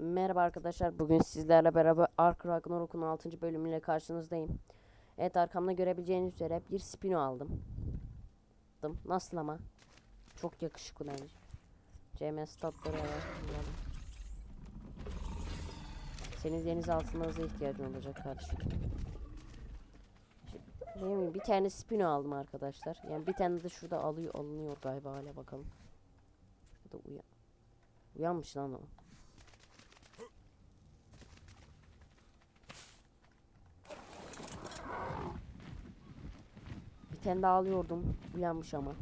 Merhaba arkadaşlar. Bugün sizlerle beraber Ark Ragnarok'un 6. bölümüyle karşınızdayım. Evet arkamda görebileceğiniz üzere bir Spino aldım. Nasıl ama? Çok yakışıklı bence. CMS statları. Bunların. Senin deniz altınıza ihtiyacın olacak kardeşim. Şimdi? Bir tane Spino aldım arkadaşlar. Yani bir tane de şurada alıyor alınıyor galiba hala bakalım. Şurada uyan. Uyanmış lan o. Daha alıyordum. Uyanmış ama.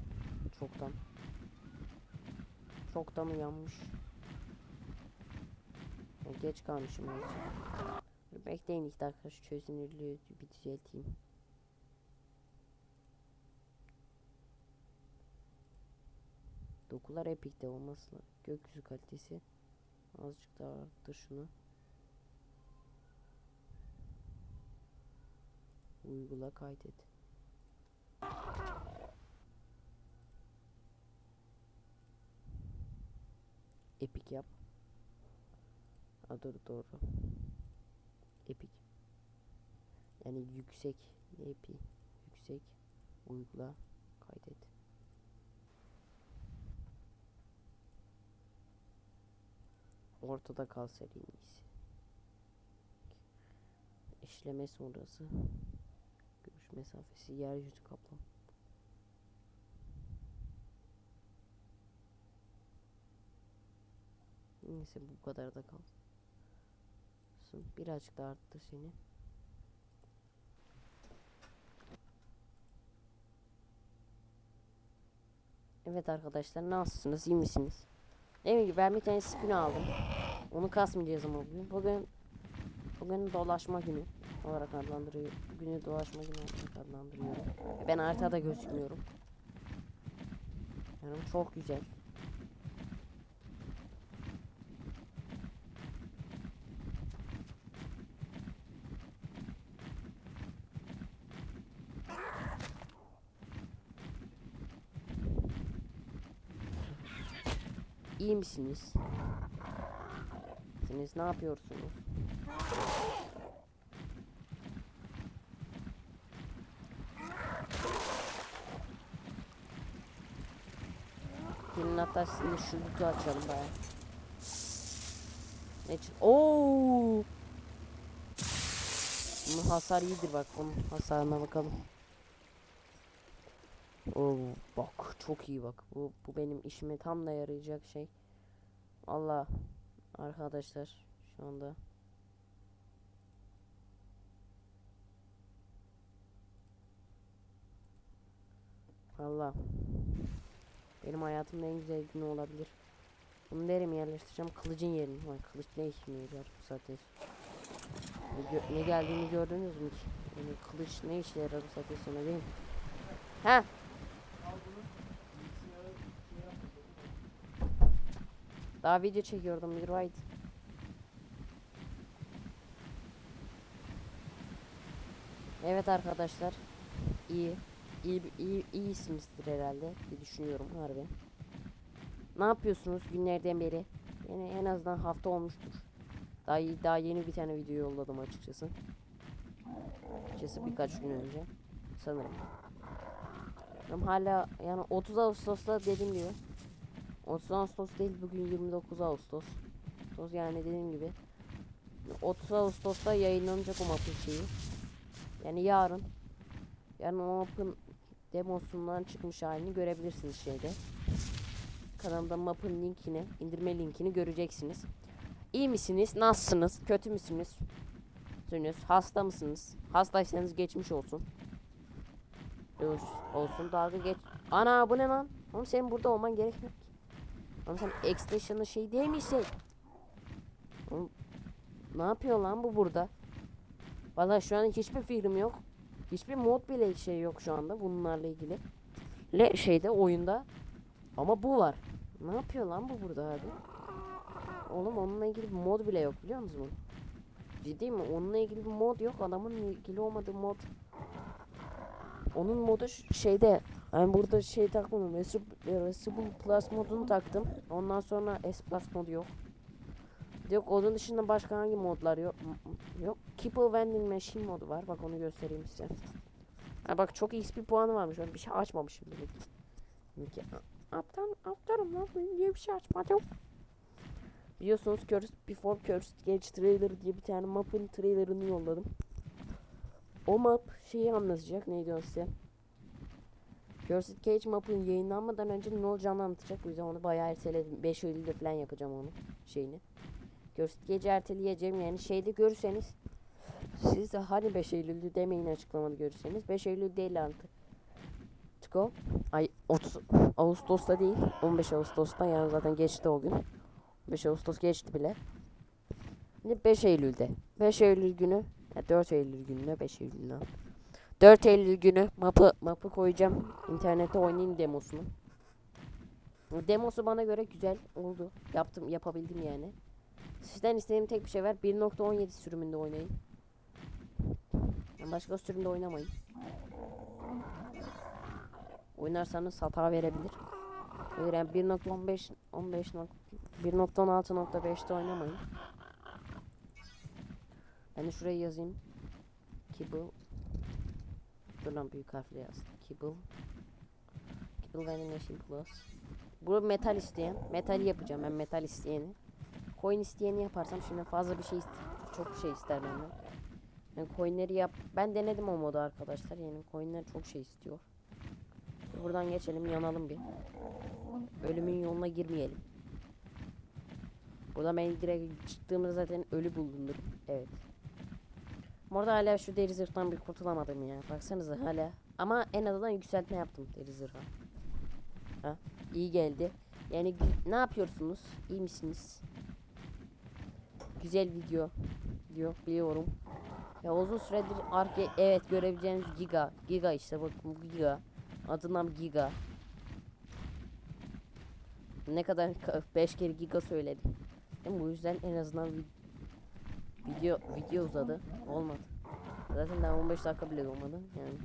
Çoktan. Çoktan uyanmış. Ya geç kalmışım azıcık. Bekleyin ilk dakika şu çözünürlüğü bir düzelteyim. Dokular epikte olması. Gökyüzü kalitesi. Azıcık daha arttır şunu. Uygula kaydet. Epic yap. Ha dur doğru. Epic. Yani yüksek. Epic. Yüksek. Uygula. Kaydet. Ortada kalsa en iyisi. İşleme sonrası. Mesafesi yeryüzü kaplam. Neyse bu kadar da kalsın. Birazcık da arttı seni. Evet arkadaşlar nasılsınız iyi misiniz? Dediğim gibi ben bir tane spin aldım. Onu kasmayacağız ama bugün. Bugün bugün dolaşma günü olarak adlandırıyor. Günü dolaşma günü olarak adlandırıyorum. Ben haritada gözükmüyorum. Yani çok güzel. İyi misiniz? Siz ne yapıyorsunuz? Hatta şimdi şu lütü açalım baya. Ne çık? Oo! Bunun hasar iyidir bak. Onun hasarına bakalım. Oo, bak çok iyi bak. Bu bu benim işime tam da yarayacak şey. Allah arkadaşlar şu anda Allah benim hayatımda en güzel günü olabilir. Bunu mi yerleştireceğim? Kılıcın yerini. Lan kılıç ne işime yarar bu saatte? Ne, ne geldiğini gördünüz mü? Yani kılıç ne işe yarar bu saatte sonra değil mi? Ha? Daha video çekiyordum bir right. Evet arkadaşlar. iyi iyi iyi iyisinizdir herhalde diye düşünüyorum harbi. Ne yapıyorsunuz günlerden beri? Yani en azından hafta olmuştur. Daha iyi, daha yeni bir tane video yolladım açıkçası. Açıkçası birkaç gün önce sanırım. Ama hala yani 30 Ağustos'ta dedim diyor. 30 Ağustos değil bugün 29 Ağustos. Ağustos yani dediğim gibi 30 Ağustos'ta yayınlanacak o mapın şeyi. Yani yarın. Yani o mapın demosundan çıkmış halini görebilirsiniz şeyde. Kanalda mapın linkini, indirme linkini göreceksiniz. İyi misiniz? Nasılsınız? Kötü müsünüz? Sünüz? Hasta mısınız? Hastaysanız geçmiş olsun. Dur, olsun dalga geç. Ana bu ne lan? Oğlum senin burada olman gerekmiyor ki. Oğlum sen extension'ın şey değil misin? Oğlum, ne yapıyor lan bu burada? Vallahi şu an hiçbir fikrim yok. Hiçbir mod bile şey yok şu anda bunlarla ilgili. Le şeyde oyunda. Ama bu var. Ne yapıyor lan bu burada abi? Oğlum onunla ilgili bir mod bile yok biliyor musun? Ciddi mi? Onunla ilgili bir mod yok. Adamın ilgili olmadığı mod. Onun modu şeyde. Ben burada şey takmadım. Resu- Resuble Plus modunu taktım. Ondan sonra S Plus modu yok. Yok onun dışında başka hangi modlar yok? Yok. Keeper Vending Machine modu var. Bak onu göstereyim size. Ha bak çok XP puanı varmış. Ben bir şey açmamışım demek. Demek ki a- aptal aptalım lan niye bir şey açmadım? Biliyorsunuz Cursed Before Cursed Gage trailer diye bir tane map'ın trailerını yolladım. O map şeyi anlatacak. Neydi o size? Cursed Cage map'ın yayınlanmadan önce ne olacağını anlatacak. O yüzden onu bayağı erteledim. 5 Eylül'de falan yapacağım onu şeyini. Cage'i erteleyeceğim yani şeyde görürseniz siz de hani 5 Eylül'dü demeyin açıklamada görürseniz. 5 Eylül değil artık. Tiko. Ay 30 Ağustos'ta değil. 15 Ağustos'ta yani zaten geçti o gün. 5 Ağustos geçti bile. Şimdi 5 Eylül'de. 5 Eylül günü ya 4 Eylül gününe 5 Eylül lan. 4 Eylül günü mapı mapı koyacağım. İnternete oynayayım demosunu. Demosu bana göre güzel oldu. Yaptım, yapabildim yani. Sizden istediğim tek bir şey var. 1.17 sürümünde oynayın. Yani başka sürümde oynamayın. Oynarsanız hata verebilir. Yani 1.15 15 nok- 1.16.5'te oynamayın. Ben de şuraya yazayım. Kibble. Dur lan büyük harfle yaz. Kibble. Kibble Animation Plus. Bu metal isteyen. Metal yapacağım ben metal isteyeni. Coin isteyeni yaparsam şimdi fazla bir şey çok şey ister benden. Yani coinleri yap. Ben denedim o modu arkadaşlar. Yani coinler çok şey istiyor. Buradan geçelim yanalım bir. Ölümün yoluna girmeyelim. Burada ben direkt çıktığımda zaten ölü bulundum. Evet. Orada hala şu deri zırhtan bir kurtulamadım ya. Baksanıza hala. Ama en azından yükseltme yaptım deri zırha. Ha, iyi geldi. Yani ne yapıyorsunuz? İyi misiniz? Güzel video diyor biliyorum. Ya uzun süredir arke evet görebileceğiniz giga. Giga işte bakın bu giga. Adından giga. Ne kadar 5 kere giga söyledim. Değil mi? Bu yüzden en azından vi- video video uzadı. Olmadı. Zaten daha 15 dakika bile olmadı. Yani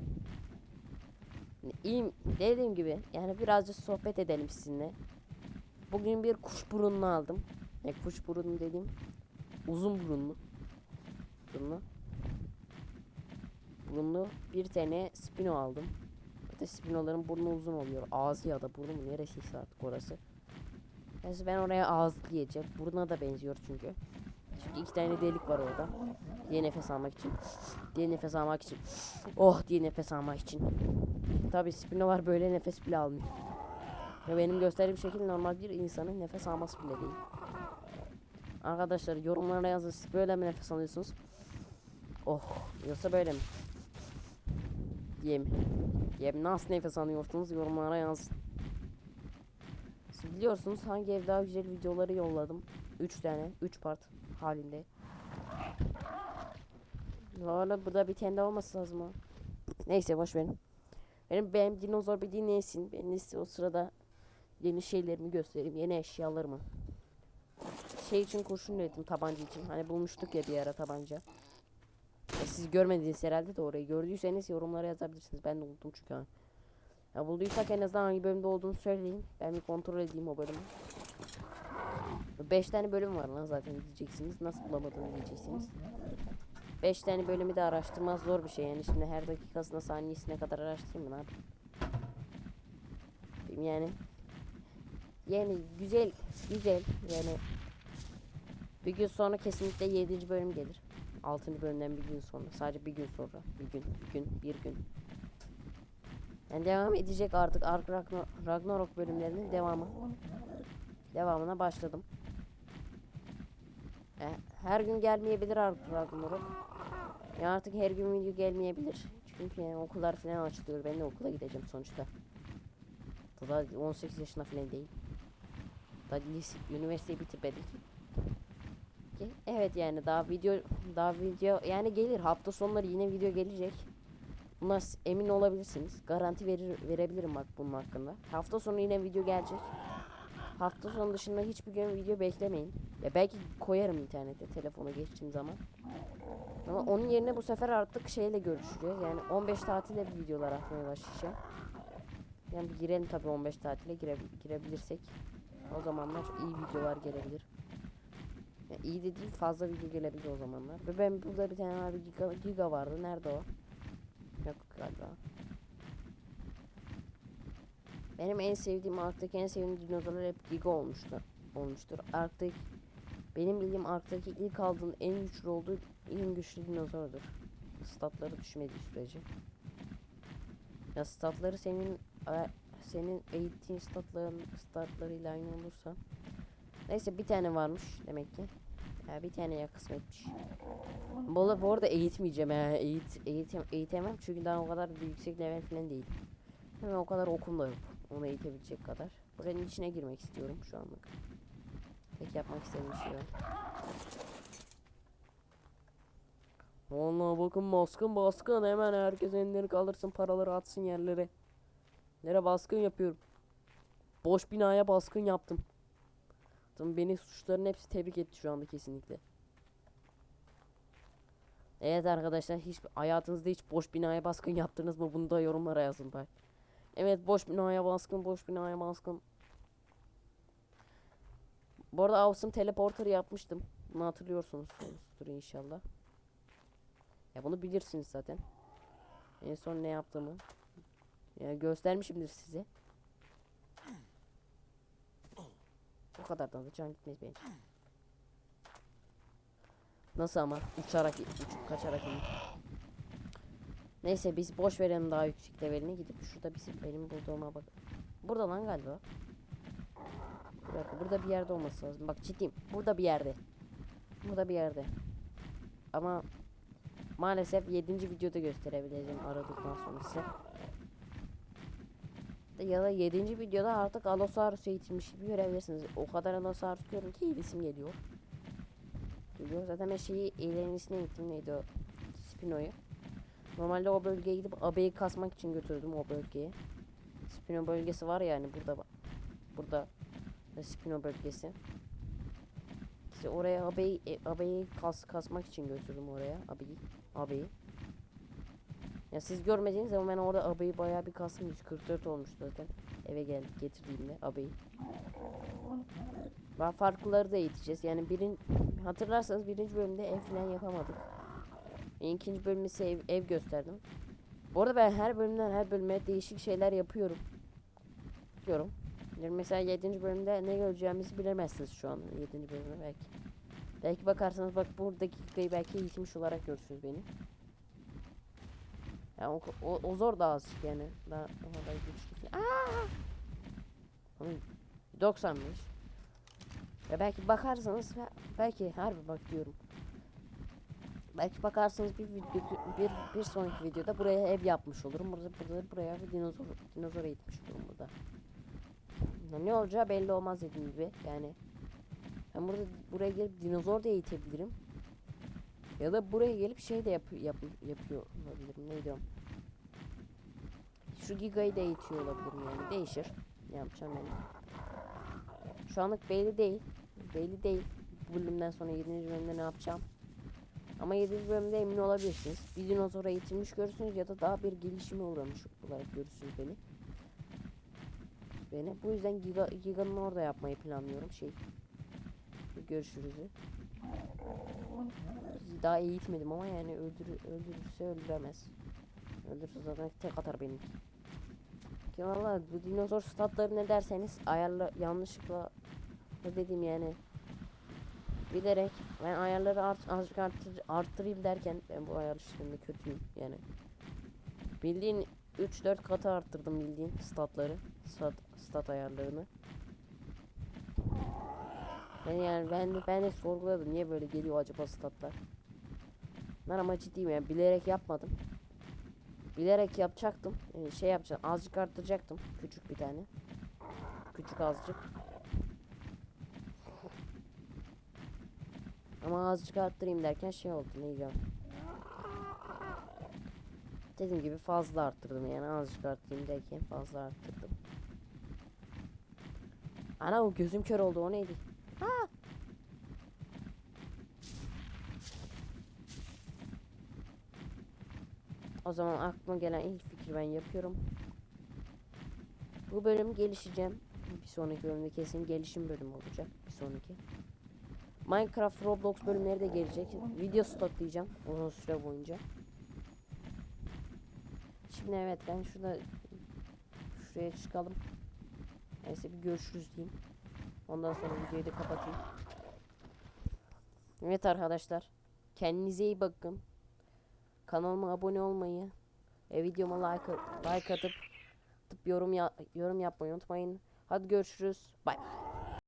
Yani İyiyim dediğim gibi yani birazcık sohbet edelim sizinle. Bugün bir kuş burunlu aldım. Ne kuş burunlu dediğim uzun burunlu. Burunlu. Burunlu bir tane spino aldım. Zaten spinoların burnu uzun oluyor. Ağzı ya da burnu mu neresiyse artık orası. Neyse ben oraya ağızlayacağım. Burnuna da benziyor çünkü. Çünkü iki tane delik var orada. Diye nefes almak için. Diye nefes almak için. Oh diye nefes almak için. Tabi spinolar böyle nefes bile almıyor. Ve benim gösterdiğim şekil normal bir insanın nefes alması bile değil. Arkadaşlar yorumlara yazın siz böyle mi nefes alıyorsunuz? Oh yoksa böyle mi? Diye mi? Nasıl nefes alıyorsunuz yorumlara yazın. Siz biliyorsunuz hangi ev daha güzel videoları yolladım. 3 tane 3 part halinde. Valla burada bir tane olması lazım ha. Neyse boş verin. Benim benim dinozor bir dinlesin. Ben de o sırada yeni şeylerimi göstereyim. Yeni eşyalarımı. Şey için kurşun ürettim tabanca için. Hani bulmuştuk ya bir ara tabanca. E, siz görmediniz herhalde de orayı. Gördüyseniz yorumlara yazabilirsiniz. Ben de unuttum çünkü. ha. Ya bulduysak en azından hangi bölümde olduğunu söyleyin. Ben bir kontrol edeyim o bölümü. 5 tane bölüm var lan zaten diyeceksiniz. Nasıl bulamadığını diyeceksiniz. 5 tane bölümü de araştırmaz zor bir şey yani. Şimdi her dakikasına saniyesine kadar araştırayım mı? Bilmiyorum Yani yani güzel güzel yani bir gün sonra kesinlikle 7. bölüm gelir. 6. bölümden bir gün sonra. Sadece bir gün sonra. Bir gün, bir gün, bir gün. Yani devam edecek artık Ark Ragnar- Ragnarok bölümlerinin devamı. Devamına başladım. E, her gün gelmeyebilir Ark Ragnarok. Ya artık her gün video gelmeyebilir. Çünkü yani okullar falan açılıyor. Ben de okula gideceğim sonuçta. Daha 18 yaşında falan değil. Daha lise, üniversiteyi bitirmedim. Ki, Evet yani daha video daha video yani gelir hafta sonları yine video gelecek. Buna s- emin olabilirsiniz. Garanti verir verebilirim bak bunun hakkında. Hafta sonu yine video gelecek. Hafta sonu dışında hiçbir gün video beklemeyin. Ya belki koyarım internete telefona geçtiğim zaman. Ama onun yerine bu sefer artık şeyle görüşeceğiz. Yani 15 tatile bir videolar atmaya başlayacağım. Yani girelim tabii 15 tatile gire, girebilirsek. O zamanlar iyi videolar gelebilir. Ya iyi de değil fazla video gelebilir o zamanlar. Ve ben burada bir tane abi giga, giga vardı. Nerede o? Yok galiba. Benim en sevdiğim Ark'taki en sevdiğim dinozorlar hep giga olmuştu. Olmuştur. Ark'taki benim bildiğim Ark'taki ilk aldığın en güçlü olduğu en güçlü dinozordur. Statları düşmediği sürece. Ya statları senin e, senin eğittiğin statların statlarıyla aynı olursa. Neyse bir tane varmış demek ki. Ya bir tane ya kısmetmiş. Bu, bu arada eğitmeyeceğim ya. Eğit, eğitem, eğitemem çünkü daha o kadar yüksek level falan değil. Hemen o kadar okum da yok. Onu eğitebilecek kadar. Buranın içine girmek istiyorum şu anlık. Tek yapmak istediğim şey var. Vallahi bakın baskın baskın hemen herkes elleri kaldırsın paraları atsın yerlere. Nere baskın yapıyorum. Boş binaya baskın yaptım. Tamam beni suçların hepsi tebrik etti şu anda kesinlikle. Evet arkadaşlar hiç hayatınızda hiç boş binaya baskın yaptınız mı? Bunu da yorumlara yazın bak. Evet boş binaya baskın, boş binaya baskın. Bu arada Awesome Teleporter yapmıştım. Bunu hatırlıyorsunuzdur inşallah. Ya bunu bilirsiniz zaten. En son ne yaptığımı. Ya göstermişimdir size. O kadar da can gitmez bence. Nasıl ama? Uçarak, uçup kaçarak indim. Neyse biz boş verelim daha yüksek leveline gidip şurada bizim benim bulduğuma bak. Burada lan galiba. Bir burada bir yerde olması lazım. Bak ciddiyim. Burada bir yerde. Burada bir yerde. Ama maalesef 7. videoda gösterebileceğim aradıktan sonra size. Ya da 7. videoda artık Allosaurus eğitilmiş gibi görebilirsiniz. O kadar Allosaurus görün ki isim geliyor. Geliyor. Zaten şeyi eğlenisine gittim neydi o? Spino'yu. Normalde o bölgeye gidip abeyi kasmak için götürdüm o bölgeye. Spino bölgesi var yani burada. Burada da Spino bölgesi. İşte oraya abeyi, e, abeyi kas, kasmak için götürdüm oraya abeyi. Abeyi. Ya siz görmediğiniz ama ben orada abeyi bayağı bir kastım 144 olmuştu zaten. Eve geldik getirdiğimde abeyi. Daha farklıları da eğiteceğiz. Yani birin hatırlarsanız birinci bölümde ev falan yapamadık. İkinci bölümü ise ev, ev gösterdim. Bu arada ben her bölümden her bölüme değişik şeyler yapıyorum. Diyorum. Yani mesela 7. bölümde ne göreceğimizi bilemezsiniz şu an 7. bölümde belki. Belki bakarsanız bak buradaki belki eğitilmiş olarak görürsünüz beni. Yani o, o, o zor da azıcık yani. Daha o kadar güçlü. Aa! Oğlum, 95. Ya belki bakarsanız belki harbi bak diyorum. Belki bakarsanız bir video bir bir sonraki videoda buraya ev yapmış olurum. Burada burada buraya bir dinozor dinozor eğitmiş olurum burada. Ya ne olacağı belli olmaz dediğim gibi. Yani ben burada buraya gelip dinozor da eğitebilirim. Ya da buraya gelip şey de yap, yap, yapıyor olabilirim. Ne diyorum? Şu gigayı da eğitiyor olabilirim yani. Değişir. Ne yapacağım yani. Şu anlık belli değil. Belli değil. Bu bölümden sonra 7. bölümde ne yapacağım. Ama 7. bölümde emin olabilirsiniz. Bir dinozora eğitilmiş görürsünüz ya da daha bir gelişime uğramış olarak görürsünüz beni. Beni. Bu yüzden Giga, Giga'nın orada yapmayı planlıyorum. Şey. Görüşürüzü. Daha eğitmedim ama yani öldür, öldürürse öldüremez. Öldürürse zaten tek atar beni. Ki valla bu dinozor statları ne derseniz ayarla yanlışlıkla ne dedim yani bilerek ben ayarları art, azıcık arttır, arttırayım derken ben bu ayar işlerinde kötüyüm yani. Bildiğin 3-4 katı arttırdım bildiğin statları. Stat, stat ayarlarını. Ben yani ben de, ben de sorguladım niye böyle geliyor acaba statlar. Ben ama ciddiyim yani bilerek yapmadım. Bilerek yapacaktım. Ee, şey yapacağım azıcık arttıracaktım. Küçük bir tane. Küçük azıcık. Ama azıcık arttırayım derken şey oldu neydi o? Dediğim gibi fazla arttırdım yani azıcık arttırayım derken fazla arttırdım. Ana o gözüm kör oldu o neydi? Ha! O zaman aklıma gelen ilk fikri ben yapıyorum. Bu bölüm gelişeceğim. Bir sonraki bölümde kesin gelişim bölümü olacak. Bir sonraki. Minecraft Roblox bölümleri de gelecek. Video stoklayacağım uzun süre boyunca. Şimdi evet ben şurada şuraya çıkalım. Neyse bir görüşürüz diyeyim. Ondan sonra videoyu da kapatayım. Evet arkadaşlar. Kendinize iyi bakın. Kanalıma abone olmayı ve videoma like, like atıp, atıp yorum ya, yorum yapmayı unutmayın. Hadi görüşürüz. Bye.